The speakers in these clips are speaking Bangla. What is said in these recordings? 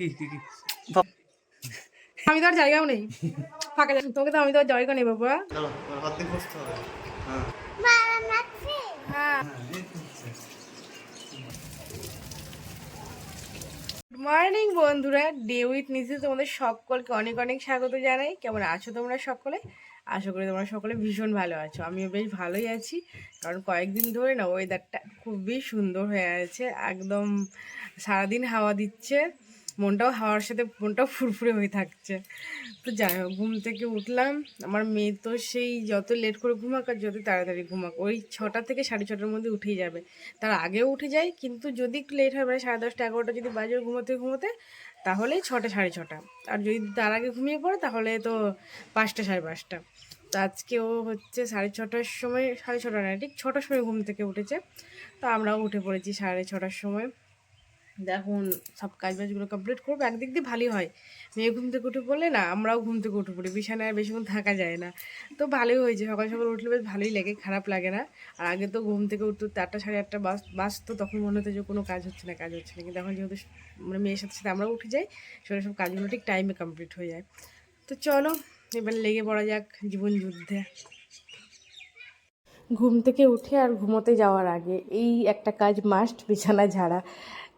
কি কি কি? আমি তো আর জায়গাও নেই। ফাঁকা জায়গা। তোকে তো আমি তো আর জায়গা নেই বাবা। হ্যাঁ হ্যাঁ। গুড মর্নিং বন্ধুরা। ডে উইথ নিচে তোমাদের সকলকে অনেক অনেক স্বাগত জানাই। কেমন আছো তোমরা সকলে? আশা করি তোমরা সকলে ভীষণ ভালো আছো। আমিও বেশ ভালোই আছি। কারণ কয়েকদিন ধরে না ওয়েদারটা খুবই সুন্দর হয়ে আছে। একদম সারাদিন হাওয়া দিচ্ছে। মনটাও হাওয়ার সাথে মনটাও ফুরফুরে হয়ে থাকছে। তো যাই হোক, ঘুম থেকে উঠলাম। আমার মেয়ে তো সেই যত লেট করে ঘুমাক আর যত তাড়াতাড়ি ঘুমাক, ওই ছটা থেকে সাড়ে ছটার মধ্যে উঠেই যাবে। তার আগেও উঠে যায়, কিন্তু যদি একটু লেট হয় মানে সাড়ে দশটা, এগারোটা যদি বাজে ঘুমোতে ঘুমোতে, তাহলে ছটা, সাড়ে ছটা। আর যদি তার আগে ঘুমিয়ে পড়ে, তাহলে তো পাঁচটা, সাড়ে পাঁচটা। তো আজকে ও হচ্ছে সাড়ে ছটার সময়, সাড়ে ছটা না ঠিক ছটার সময় ঘুম থেকে উঠেছে। তো আমরাও উঠে পড়েছি সাড়ে ছটার সময়। দেখুন সব কাজ বাজগুলো কমপ্লিট করব, একদিক দিয়ে ভালোই হয়। মেয়ে ঘুম থেকে উঠে পড়লে না, আমরাও ঘুম থেকে উঠে পড়ি, বিছানায় বেশিক্ষণ থাকা যায় না। তো ভালোই হয়েছে, সকাল সকাল উঠলে বেশ ভালোই লাগে, খারাপ লাগে না। আর আগে তো ঘুম থেকে উঠতে আটটা সাড়ে আটটা বাস বাসতো তখন মনে হতো যে কোনো কাজ হচ্ছে না, কাজ হচ্ছে না। কিন্তু এখন যেহেতু মানে মেয়ের সাথে সাথে আমরাও উঠে যাই সেগুলো সব কাজগুলো ঠিক টাইমে কমপ্লিট হয়ে যায়। তো চলো, এবার লেগে পড়া যাক জীবন যুদ্ধে। ঘুম থেকে উঠে আর ঘুমোতে যাওয়ার আগে, এই একটা কাজ মাস্ট বিছানা ঝাড়া।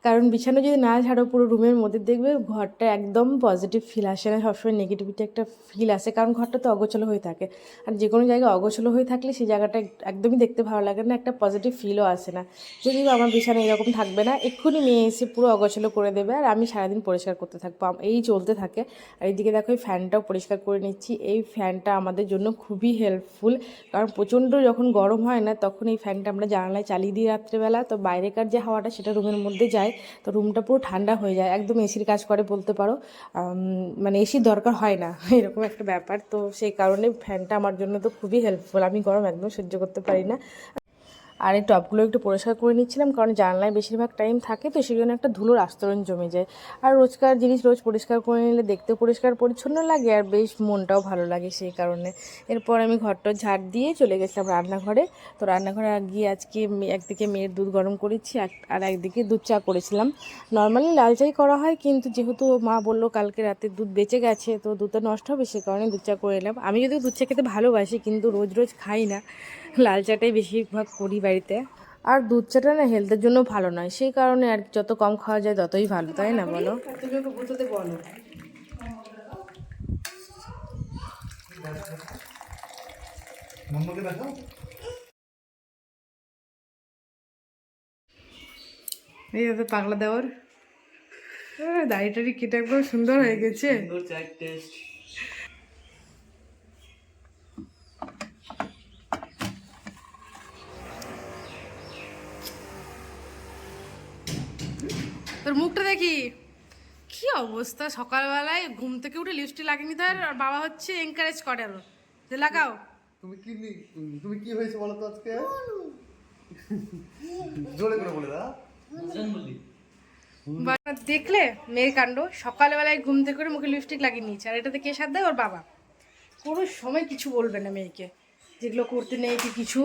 কারণ বিছানা যদি না ঝাড়ো, পুরো রুমের মধ্যে দেখবে ঘরটা একদম পজিটিভ ফিল আসে না। সবসময় নেগেটিভিটি একটা ফিল আসে, কারণ ঘরটা তো অগোছলো হয়ে থাকে। আর যে কোনো জায়গায় অগোছলো হয়ে থাকলে সেই জায়গাটা একদমই দেখতে ভালো লাগে না, একটা পজিটিভ ফিলও আসে না। যদি আমার বিছানা এরকম থাকবে না, এক্ষুনি মেয়ে এসে পুরো অগোছলো করে দেবে আর আমি সারাদিন পরিষ্কার করতে থাকব। এই চলতে থাকে। আর এইদিকে দেখো এই ফ্যানটাও পরিষ্কার করে নিচ্ছি। এই ফ্যানটা আমাদের জন্য খুবই হেল্পফুল কারণ প্রচণ্ড যখন গরম হয় না, তখন এই ফ্যানটা আমরা জানালায় চালিয়ে দিই রাত্রেবেলা। তো বাইরেকার যে হাওয়াটা, সেটা রুমের মধ্যে যায়। তো রুমটা পুরো ঠান্ডা হয়ে যায়। একদম এসির কাজ করে বলতে পারো। মানে এসির দরকার হয় না। এরকম একটা ব্যাপার। তো সেই কারণে ফ্যানটা আমার জন্য তো খুবই হেল্পফুল আমি গরম একদম সহ্য করতে পারি না। আর এই টপগুলো একটু পরিষ্কার করে নিচ্ছিলাম, কারণ জানলায় বেশিরভাগ টাইম থাকে, তো সেই জন্য একটা ধুলোর আস্তরণ জমে যায়। আর রোজকার জিনিস রোজ পরিষ্কার করে নিলে দেখতেও পরিষ্কার পরিচ্ছন্ন লাগে, আর বেশ মনটাও ভালো লাগে সেই কারণে। এরপর আমি ঘরটা ঝাড় দিয়ে চলে গেছিলাম রান্নাঘরে। তো রান্নাঘরে গিয়ে আজকে একদিকে মেয়ের দুধ গরম করেছি, আর একদিকে দুধ চা করেছিলাম। নর্মালি লাল চাই করা হয়, কিন্তু যেহেতু মা বলল কালকে রাতে দুধ বেঁচে গেছে, তো দুধটা নষ্ট হবে সে কারণে দুধ চা করে এলাম। আমি যদিও দুধ চা খেতে ভালোবাসি, কিন্তু রোজ রোজ খাই না। লাল চাটাই বেশিরভাগ করি বাড়িতে। আর দুধ চাটা না হেলথের জন্য ভালো নয় সেই কারণে আর যত কম খাওয়া যায় ততই ভালো তাই না বলো? এই যাতে পাগলা দেওয়ার। দাড়ি টাড়ি কেটে একদম সুন্দর হয়ে গেছে। তোর মুখটা দেখি। কি অবস্থা? সকালবেলায় ঘুম থেকে উঠে লিপস্টিক লাগিয়ে তার আর বাবা হচ্ছে এনকারেজ করে আরও। যে লাগাও। তুমি কি তুমি কি হয়েছে বলো তো আজকে? জোরে করে বলে দাও। বাবা, দেখলে? মেয়ের কাণ্ড। সকালবেলায় ঘুম থেকে করে মুখে লিপস্টিক লাগিয়ে নিয়েছে। আর এটাতে কে সাথ দেয়? ওর বাবা। কোনো সময় কিছু বলবে না মেয়েকে। যেগুলো করতে নেই কি কিছু।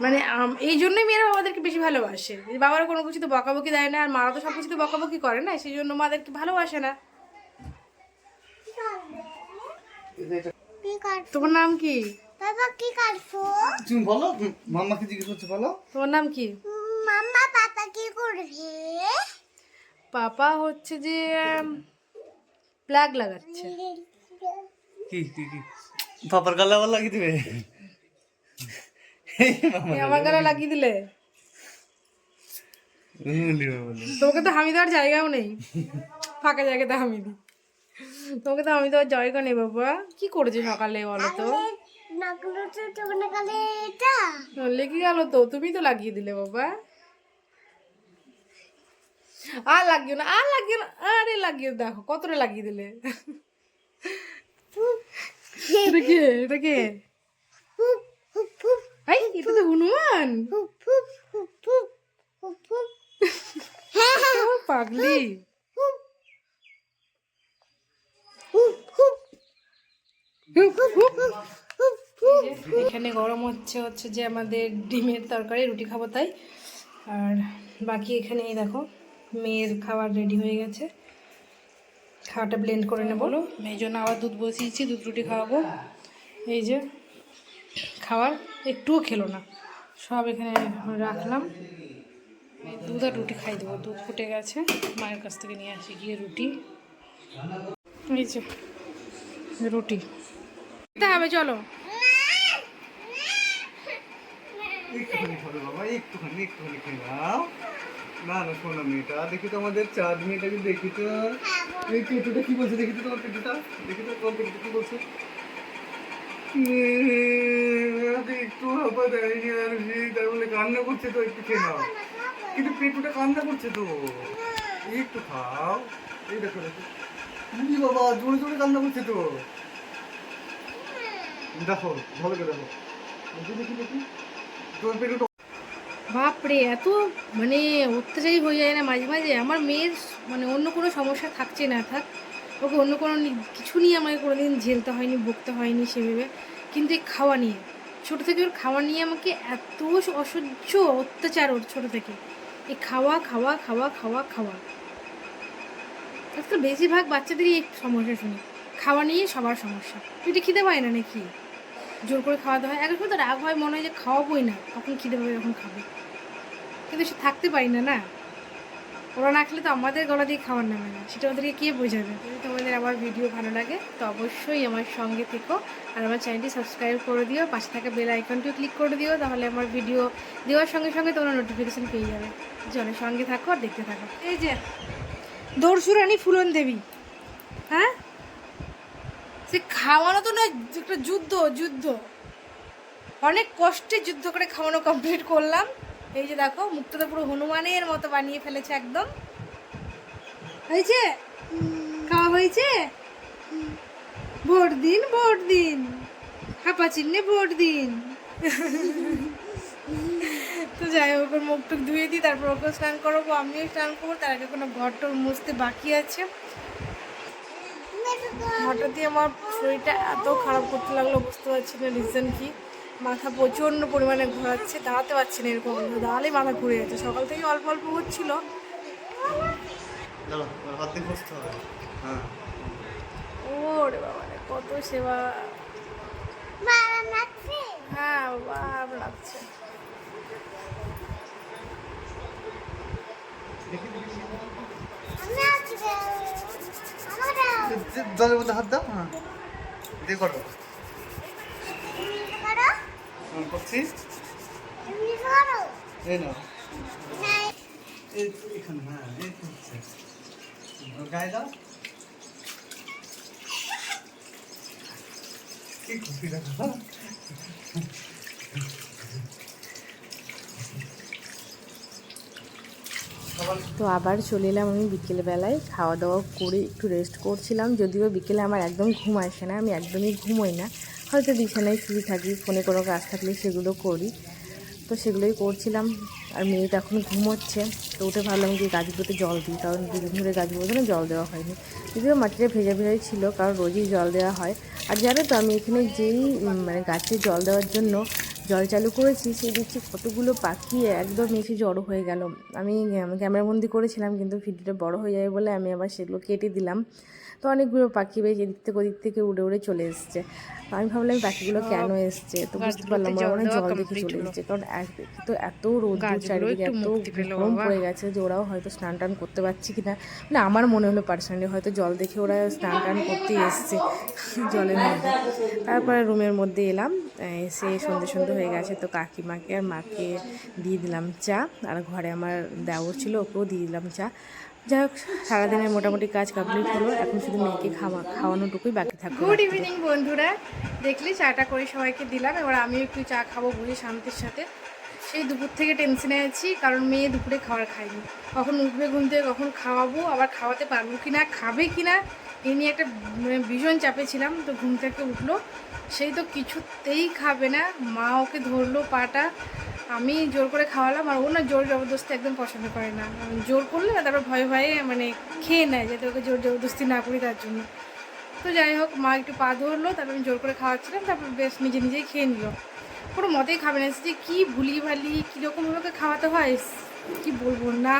মানে আম, এই জন্যই মেয়েরা বাবাদেরকে বেশি ভালোবাসে। যে বাবারা কোনো কিছুতে বকাবকি দেয় না আর মারা তো সব কিছু তো বকাবকি করে না সেই জন্য মাদেরকে ভালোবাসে না। কি তোমার নাম কি? বাবা কি কাটছো তুমি বলো মাম্মাকে জিজ্ঞেস করছে বলো। তোমার নাম কি? মাম্মা পাপা কি করবে? পাপা হচ্ছে যে প্লাগ লাগাচ্ছে। কি কি কি? পাপার গালে লাগিয়ে দিবে? আমার গালে লাগিয়ে দিলে? তোমাকে তো হামি দেওয়ার জায়গাও নেই। ফাঁকা জায়গাতে হামি দিই তোমাকে তো হামি দেওয়ার জায়গা নেই বাবা। কি করেছে সকালে বলো তো? লেগে গেল তো? তুমি তো লাগিয়ে দিলে বাবা। আর লাগিও না আর লাগিও না। আরে লাগিয়ে দেখো কতটা লাগিয়ে দিলে। এটা কে? এটা কে? এটা তো হনুমান পাগলি এখানে গরম হচ্ছে হচ্ছে যে আমাদের ডিমের তরকারি রুটি খাব তাই। আর বাকি এখানে এই দেখো মেয়ের খাবার রেডি হয়ে গেছে। খাওয়াটা ব্লেন্ড করে নেব। এই জন্য আবার দুধ বসিয়েছি দুধ রুটি খাওয়াবো। এই যে খাবার একটুও খেলো না। সব এখানে রাখলাম। দুধ আর রুটি খাই দেবো। দুধ ফুটে গেছে। মায়ের কাছ থেকে নিয়ে আসি গিয়ে রুটি। এই যে, রুটি। খেতে হবে, চলো। না না, শোনো মেয়েটা, দেখি তো আমাদের চাঁদ মেয়েটাকে দেখি তো। কি বলছে? দেখি তো তোমার পেটুটা দেখি তো তোমার পেটুটা কি বলছে? আমাকে একটু হাঁপা দেয়নি আর তাই বলে কান্না করছে তো একটু খেয়ে নাও। কিন্তু পেটুটা কান্না করছে তো। একটু খাও। এই দেখো দেখো। বাবা, জোরে জোরে কান্না করছে তো। দেখো, ভালো করে দেখি। দেখি দেখি তোর পেটুটা বাপরে, এত মানে অত্যাচারী হয়ে যায় না মাঝে মাঝে? আমার মেয়ের মানে অন্য কোনো সমস্যা থাকছে না, থাক। ওকে অন্য কোনো কিছু নিয়ে আমাকে কোনোদিন ঝেলতে হয়নি বকতে হয়নি সেভাবে। কিন্তু এই খাওয়া নিয়ে। ছোটো থেকে ওর খাওয়া নিয়ে আমাকে এত অসহ্য অত্যাচার ওর ছোটো থেকে। এই খাওয়া খাওয়া খাওয়া খাওয়া খাওয়া। আজকাল বেশিরভাগ বাচ্চাদেরই এই সমস্যা শুনি। খাওয়া নিয়ে সবার সমস্যা। পেটে খিদে পায় না নাকি? জোর করে খাওয়াতে হয়। সময় তো রাগ হয়, মনে হয় যে খাওয়াবোই না। কখন খিদে পাবে যখন খাবে। কিন্তু সে থাকতে পারি না না? ওরা না খেলে তো আমাদের গলা দিয়ে খাওয়ার নামে না। সেটা আমাদেরকে কে বোঝাবে? যদি তোমাদের আমার ভিডিও ভালো লাগে, তো অবশ্যই আমার সঙ্গে থেকো। আর আমার চ্যানেলটি সাবস্ক্রাইব করে দিও, পাশে থাকা বেল আইকনটিও ক্লিক করে দিও, তাহলে আমার ভিডিও দেওয়ার সঙ্গে সঙ্গে তোমরা নোটিফিকেশান পেয়ে যাবে। জনের সঙ্গে থাকো আর দেখতে থাকো। এই যে দর্শুরানি ফুলন দেবী। হ্যাঁ? সে খাওয়ানো তো না একটা যুদ্ধ যুদ্ধ। অনেক কষ্টে যুদ্ধ করে খাওয়ানো কমপ্লিট করলাম। এই যে দেখো মুক্তটা পুরো হনুমানের মতো বানিয়ে ফেলেছে একদম। হয়েছে? খাওয়া হয়েছে? ভোট দিন ভোট দিন। হাপা চিহ্নে ভোট দিন। তো যাই হোক, ওর মুখ টুক ধুয়ে দিই, তারপর ওকে স্নান করব, আমিও স্নান করব, তার আগে কোনো ঘর মুছতে বাকি আছে। হঠাৎই আমার শরীরটা এত খারাপ করতে লাগল, বুঝতে পারছি না রিজন কি। মাথা প্রচণ্ড পরিমাণে ঘোরাচ্ছে দাঁড়াতে পারছি না এরকম। দাঁড়ালেই মাথা ঘুরে যাচ্ছে। সকাল থেকে অল্প অল্প হচ্ছিল। হ্যাঁ। ও রে বাবা রে, কত সেবা। হ্যাঁ বাবা লাগছে। জলের মধ্যে হাত দাও। হ্যাঁ। দিয়ে করো। এই এখানে হ্যাঁ এই দাও। কি খুশি তো আবার চলে এলাম আমি বিকেলবেলায়। খাওয়া দাওয়া করে একটু রেস্ট করছিলাম, যদিও বিকেলে আমার একদম ঘুম আসে না, আমি একদমই ঘুমোই না। হয়তো বিছানায় শুয়ে থাকি, ফোনে কোনো কাজ থাকলে সেগুলো করি। তো সেগুলোই করছিলাম। আর মেয়েটা এখন ঘুমোচ্ছে। তো উঠে ভাবলাম যে গাছগুলোতে জল দিই, কারণ দুদিন ধরে গাছগুলোতে জল দেওয়া হয়নি। যদিও মাটিটা ভেজা ভেজাই ছিল, কারণ রোজই জল দেওয়া হয়। আর জানো তো, আমি এখানে যেই মানে গাছে জল দেওয়ার জন্য জল চালু করেছি, সেই দেখছি কতগুলো পাখি একদম এসে জড়ো হয়ে গেল। আমি ক্যামেরাবন্দি করেছিলাম, কিন্তু ভিডিওটা বড় হয়ে যাবে বলে আমি আবার সেগুলো কেটে দিলাম। তো অনেকগুলো পাখি বেশ এদিক থেকে ওদিক থেকে উড়ে উড়ে চলে এসছে। আমি ভাবলাম পাখিগুলো কেন এসছে? তো বুঝতে পারলাম ওরা মনে জল দেখে চলে এসছে। কারণ তো এত রোদ চারিদিকে এত গরম পড়ে গেছে যে ওরাও হয়তো স্নান টান করতে পারছে কিনা। মানে আমার মনে হলো পার্সোনালি হয়তো জল দেখে ওরা স্নান টান করতে এসছে জলের মধ্যে। তারপরে রুমের মধ্যে এলাম এসে সন্ধে সন্ধে হয়ে গেছে। তো কাকিমাকে আর মাকে দিয়ে দিলাম চা। আর ঘরে আমার দেওর ছিল ওকেও দিয়ে দিলাম চা। যাই হোক, সারাদিনের মোটামুটি কাজ কমপ্লিট হলো। এখন শুধু মেয়েকে খাওয়া, খাওয়ানোটুকুই বাকি থাকবে গুড ইভিনিং বন্ধুরা। দেখলি চাটা করে সবাইকে দিলাম। এবার আমিও একটু চা খাব বুঝি শান্তির সাথে। সেই দুপুর থেকে টেনশনে আছি, কারণ মেয়ে দুপুরে খাবার খায়নি। কখন উঠবে, ঘুম থেকে কখন খাওয়াবো, আবার খাওয়াতে পারব কি না খাবে কি না এই নিয়ে একটা মানে ভীষণ চাপে ছিলাম, তো ঘুম থেকে উঠল। সেই তো কিছুতেই খাবে না। মা ওকে ধরলো পাটা আমি জোর করে খাওয়ালাম আর ও না জোর জবরদস্তি একদম পছন্দ করে না। জোর করলে তারপর ভয়ে ভয়ে মানে খেয়ে নেয় যাতে ওকে জোর জবরদস্তি না করি তার জন্য। তো যাই হোক, মা একটু পা ধরলো, তারপর আমি জোর করে খাওয়াচ্ছিলাম, তারপর বেশ নিজে নিজেই খেয়ে নিল। কোনো মতেই খাবে না, যে কী ভুলি ভালি কীরকমভাবে ওকে খাওয়াতে হয়, কি বলব না।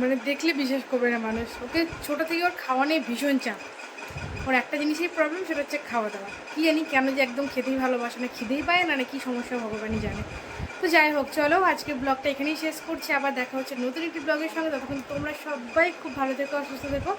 মানে দেখলে বিশ্বাস করবে না মানুষ। ওকে ছোটো থেকে ওর খাওয়া নিয়ে ভীষণ চাপ। ওর একটা জিনিসেই প্রবলেম সেটা হচ্ছে খাওয়া দাওয়া। কী জানি কেন যে একদম খেতেই ভালোবাসে না, খিদেই পায় না না কি সমস্যা ভগবানই জানে। তো যাই হোক, চলো আজকে ব্লগটা এখানেই শেষ করছি। আবার দেখা হচ্ছে নতুন একটি ব্লগের সঙ্গে। তখন তোমরা সবাই খুব ভালো থেকো অসুস্থ থেকো।